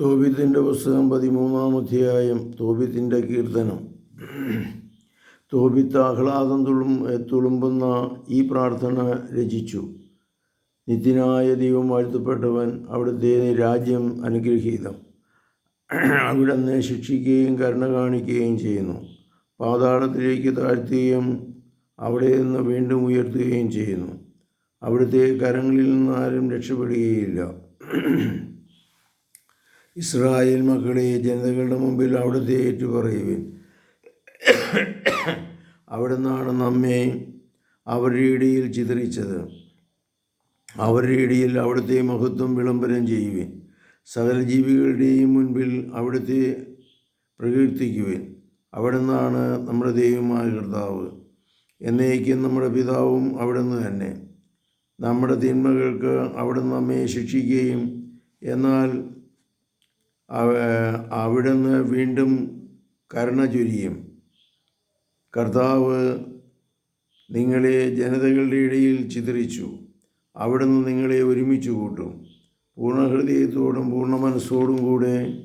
തോബിത്തിന്റെ പുസ്തകം പതിമൂന്നാം അധ്യായം തോബിത്തിന്റെ കീർത്തനം. തോബിത്ത് ആഹ്ലാദം തുളും തുളുമ്പുന്ന ഈ പ്രാർത്ഥന രചിച്ചു. നിത്യനായ ദൈവം വാഴ്ത്തപ്പെട്ടവൻ അവിടുത്തെ രാജ്യം അനുഗ്രഹീതം. അവിടുന്ന് ശിക്ഷിക്കുകയും കരുണ കാണിക്കുകയും ചെയ്യുന്നു. പാതാളത്തിലേക്ക് താഴ്ത്തുകയും അവിടെ നിന്ന് വീണ്ടും ഉയർത്തുകയും ചെയ്യുന്നു. അവിടുത്തെ കരങ്ങളിൽ നിന്ന് ആരും രക്ഷപ്പെടുകയില്ല. ഇസ്രായേൽ മക്കളെ ജനതകളുടെ മുമ്പിൽ അവിടുത്തെ അവിടെ അവിടുന്നാണ് നമ്മെ അവരുടെ ഇടയിൽ ചിതറിച്ചത്. അവരുടെ ഇടയിൽ അവിടുത്തെ മഹത്വം വിളംബരം ചെയ്യുവിൻ. സകല ജീവികളുടെയും മുൻപിൽ അവിടുത്തെ പ്രകീർത്തിക്കുവിൻ. അവിടുന്നാണ് നമ്മുടെ ദൈവമായ കർത്താവ്. എന്നേക്കും നമ്മുടെ പിതാവും അവിടുന്ന് തന്നെ. നമ്മുടെ തിന്മകൾക്ക് അവിടുന്ന് നമ്മെ ശിക്ഷിക്കുകയും എന്നാൽ അവിടുന്ന് വീണ്ടും കരുണ ചൊരിയും. കർത്താവ് നിങ്ങളെ ജനതകളുടെ ഇടയിൽ ചിതറിച്ചു. അവിടുന്ന് നിങ്ങളെ ഒരുമിച്ച് കൂട്ടും. പൂർണഹൃദയത്തോടും പൂർണ മനസ്സോടും കൂടെ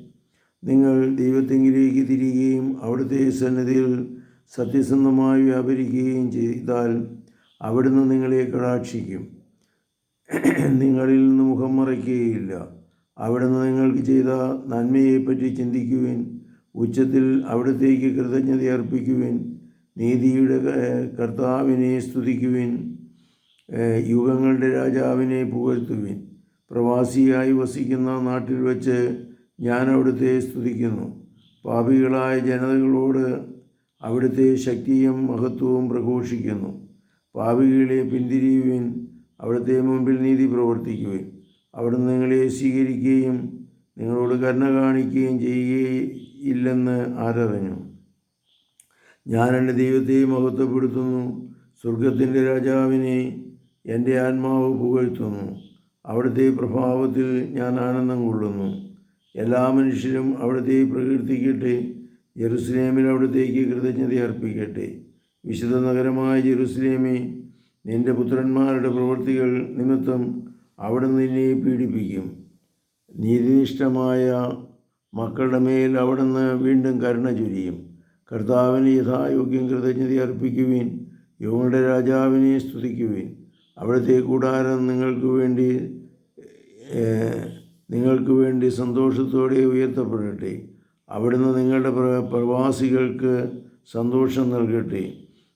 നിങ്ങൾ ദൈവത്തെങ്കിലേക്ക് തിരികുകയും അവിടുത്തെ സന്നിധിയിൽ സത്യസന്ധമായി വ്യാപരിക്കുകയും ചെയ്താൽ അവിടുന്ന് നിങ്ങളെ കടാക്ഷിക്കും. നിങ്ങളിൽ നിന്ന് മുഖം മറയ്ക്കുകയില്ല. അവിടുന്ന് നിങ്ങൾക്ക് ചെയ്ത നന്മയെപ്പറ്റി ചിന്തിക്കുവിൻ. ഉച്ചത്തിൽ അവിടത്തേക്ക് കൃതജ്ഞത അർപ്പിക്കുവിൻ. നീതിയുടെ കർത്താവിനെ സ്തുതിക്കുവിൻ. യുഗങ്ങളുടെ രാജാവിനെ പുകഴ്ത്തുവിൻ. പ്രവാസിയായി വസിക്കുന്ന നാട്ടിൽ വച്ച് ഞാൻ അവിടുത്തെ സ്തുതിക്കുന്നു. പാപികളായ ജനതകളോട് അവിടുത്തെ ശക്തിയും മഹത്വവും പ്രഘോഷിക്കുന്നു. പാപികളെ പിന്തിരിയുവിൻ. അവിടുത്തെ മുമ്പിൽ നീതി പ്രവർത്തിക്കുവിൻ. അവിടുന്ന് നിങ്ങളെ സ്വീകരിക്കുകയും നിങ്ങളോട് കരുണ കാണിക്കുകയും ചെയ്യുകയില്ലെന്ന് ആരറിഞ്ഞു. ഞാൻ എന്റെ ദൈവത്തെ മഹത്വപ്പെടുത്തുന്നു. സ്വർഗത്തിന്റെ രാജാവിനെ എന്റെ ആത്മാവ് പുകഴ്ത്തുന്നു. അവിടുത്തെ പ്രഭാവത്തിൽ ഞാൻ ആനന്ദം കൊള്ളുന്നു. എല്ലാ മനുഷ്യരും അവിടുത്തെ പ്രകീർത്തിക്കട്ടെ. ജെറുസലേമിൽ അവിടത്തേക്ക് കൃതജ്ഞത അർപ്പിക്കട്ടെ. വിശുദ്ധ നഗരമായ ജെറുസലേമേ നിന്റെ പുത്രന്മാരുടെ പ്രവൃത്തികൾ നിമിത്തം അവിടുന്ന് നിന്നെ പീഡിപ്പിക്കും. നീതിനിഷ്ഠമായ മക്കളുടെ മേൽ അവിടുന്ന് വീണ്ടും കരുണ ചൊരിയും. കർത്താവിന് യഥായോഗ്യം കൃതജ്ഞത അർപ്പിക്കുവിൻ. യുവങ്ങളുടെ രാജാവിനെ സ്തുതിക്കുവീൻ. അവിടുത്തെ കൂടാരം നിങ്ങൾക്ക് വേണ്ടി നിങ്ങൾക്ക് വേണ്ടി സന്തോഷത്തോടെ ഉയർത്തപ്പെടട്ടെ. അവിടുന്ന് നിങ്ങളുടെ പ്രവാസികൾക്ക് സന്തോഷം നൽകട്ടെ.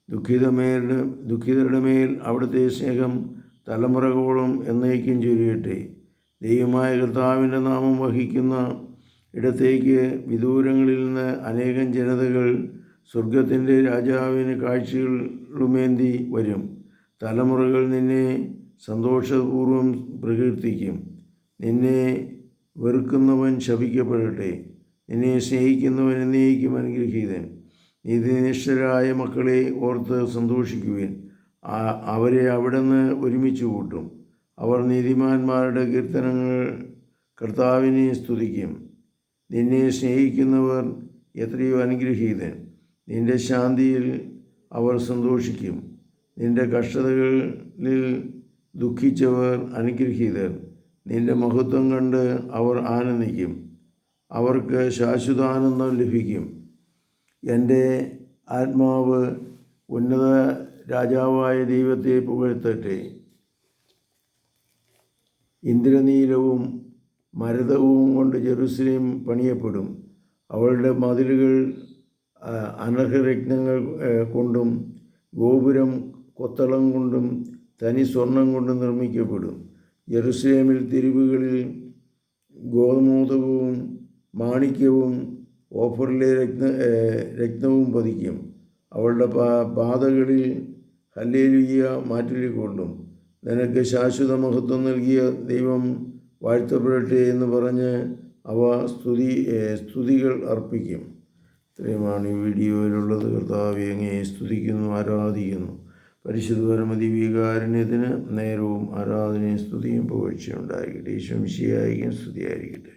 ദുഃഖിതമേരുടെ ദുഃഖിതരുടെ മേൽ അവിടുത്തെ സ്നേഹം തലമുറകളോളം എന്നേക്കും ചൊരിയട്ടെ. ദൈവമായ കർത്താവിന്റെ നാമം വഹിക്കുന്ന ഇടത്തേക്ക് വിദൂരങ്ങളിൽ നിന്ന് അനേകം ജനതകൾ സ്വർഗത്തിന്റെ രാജാവിന് കാഴ്ചകളുമേന്തി വരും. തലമുറകൾ നിന്നെ സന്തോഷപൂർവം പ്രകീർത്തിക്കും. നിന്നെ വെറുക്കുന്നവൻ ശപിക്കപ്പെടട്ടെ. നിന്നെ സ്നേഹിക്കുന്നവൻ എന്നേക്കും അനുഗ്രഹീതൻ. നീതിനിഷ്ഠരായ മക്കളെ ഓർത്ത് സന്തോഷിക്കുവിൻ. അവരെ അവിടുന്ന് ഒരുമിച്ച് കൂട്ടും. അവർ നീതിമാന്മാരുടെ കീർത്തനങ്ങൾ കർത്താവിനെ സ്തുതിക്കും. നിന്നെ സ്നേഹിക്കുന്നവർ എത്രയോ അനുഗ്രഹീതൻ. നിന്റെ ശാന്തിയിൽ അവർ സന്തോഷിക്കും. നിന്റെ കഷ്ടതകളിൽ ദുഃഖിച്ചവർ അനുഗ്രഹീതർ നിന്റെ മഹത്വം കണ്ട് അവർ ആനന്ദിക്കും. അവർക്ക് ശാശ്വതാനന്ദം ലഭിക്കും. എന്റെ ആത്മാവ് ഉന്നത രാജാവായ ദൈവത്തെ പുകഴ്ത്തട്ടെ. ഇന്ദ്രനീലവും മരതവും കൊണ്ട് ജെറുസലേം പണിയപ്പെടും. അവളുടെ മതിലുകൾ അനർഹരത്നങ്ങൾ കൊണ്ടും ഗോപുരം കൊത്തളം കൊണ്ടും തനി സ്വർണം കൊണ്ടും നിർമ്മിക്കപ്പെടും. ജെറുസലേമിൽ തെരുവുകളിൽ ഗോമോദകവും മാണിക്യവും ഓഫറിലെ രത്ന രത്നവും പതിക്കും. അവളുടെ പാ പാതകളിൽ ഹല്ലേലുയ്യ മാറ്റിക്കൊണ്ടും നിനക്ക് ശാശ്വത മഹത്വം നൽകിയ ദൈവം വാഴ്ത്തപ്പെടട്ടെ എന്ന് പറഞ്ഞ് അവ സ്തുതി സ്തുതികൾ അർപ്പിക്കും. ഇത്രയുമാണ് ഈ വീഡിയോയിലുള്ളത്. കർത്താവ് അങ്ങേ സ്തുതിക്കുന്നു ആരാധിക്കുന്നു. പരിശുദ്ധ പരമതി നേരവും ആരാധനയും സ്തുതിയും പുകഴ്ചയുണ്ടായിരിക്കട്ടെ ഈശ്വംശിയായിരിക്കും സ്തുതിയായിരിക്കട്ടെ.